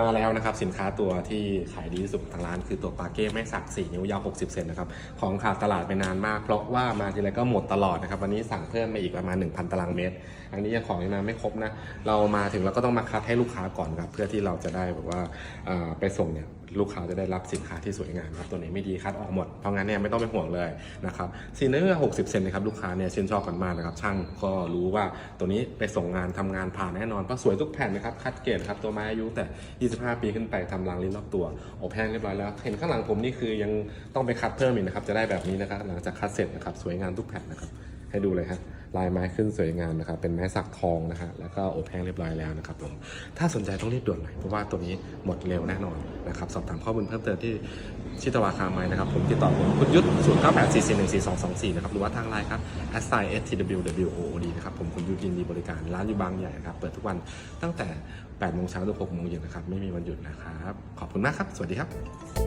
มาแล้วนะครับสินค้าตัวที่ขายดีที่สุดของทางร้านคือตัวปาเก้ไม่สัก4นิ้วยาว 60 เซนนะครับของขาดตลาดไปนานมากเพราะว่ามาทีไรก็หมดตลอดนะครับวันนี้สั่งเพิ่มมาอีกประมาณ 1,000 ตารางเมตร อันนี้ยังของยังมาไม่ครบนะ เรามาถึงเราก็ต้องมาคัดให้ลูกค้าก่อนครับเพื่อที่เราจะได้แบบว่าไปส่งเนี่ยลูกค้าจะได้รับสินค้าที่สวยงามครับตัวนี้ไม่ดีคัดออกหมดเพราะงั้นเนี่ยไม่ต้องไปห่วงเลยนะครับสีเนื้อ60 เซนนะครับลูกค้าเนี่ยชื่นชอบกันมากนะครับช่างก็รู้ว่าตัวนี้ไปส่งงานทำงานผ่านแน่นอนเพราะสวยทุกแผ่นนะครับคัดเกรดครับตัวไม้อายุแต่25 ปีขึ้นไปทำรางลิ้นรอบตัว อบแห้งเรียบร้อยแล้ว เห็นข้างหลังผมนี่คือยังต้องไปคัดเพิ่มอีกนะครับ จะได้แบบนี้นะครับ หลังจากคัดเสร็จนะครับ สวยงามทุกแผ่นนะครับ ให้ดูเลยฮะลายไม้ขึ้นสวยงามนะครับ เป็นไม้สักทองนะฮะแล้วก็อบแห้งเรียบร้อยแล้วนะครับผม ถ้าสนใจต้องรีบด่วนหน่อย เพราะว่าตัวนี้หมดเร็วแน่นอนนะครับ สอบถามข้อมูลเพิ่มเติมที่ ชิตวาคาไม้นะครับ ผมติดต่อผมคุณยุทธ0 9 8 4 4 1 4 2 2 4 นะครับ หรือว่าทางไลน์ครับ s i s t w w o o d นะครับ ผมคุณยุทธยินดีบริการ ร้านอยู่บางใหญ่ครับ เปิดทุกวันตั้งแต่8โมงเช้าถึง6โมงเย็นนะครับ ไม่มีวันหยุดนะครับ ขอบคุณมากครับ สวัสดีครับ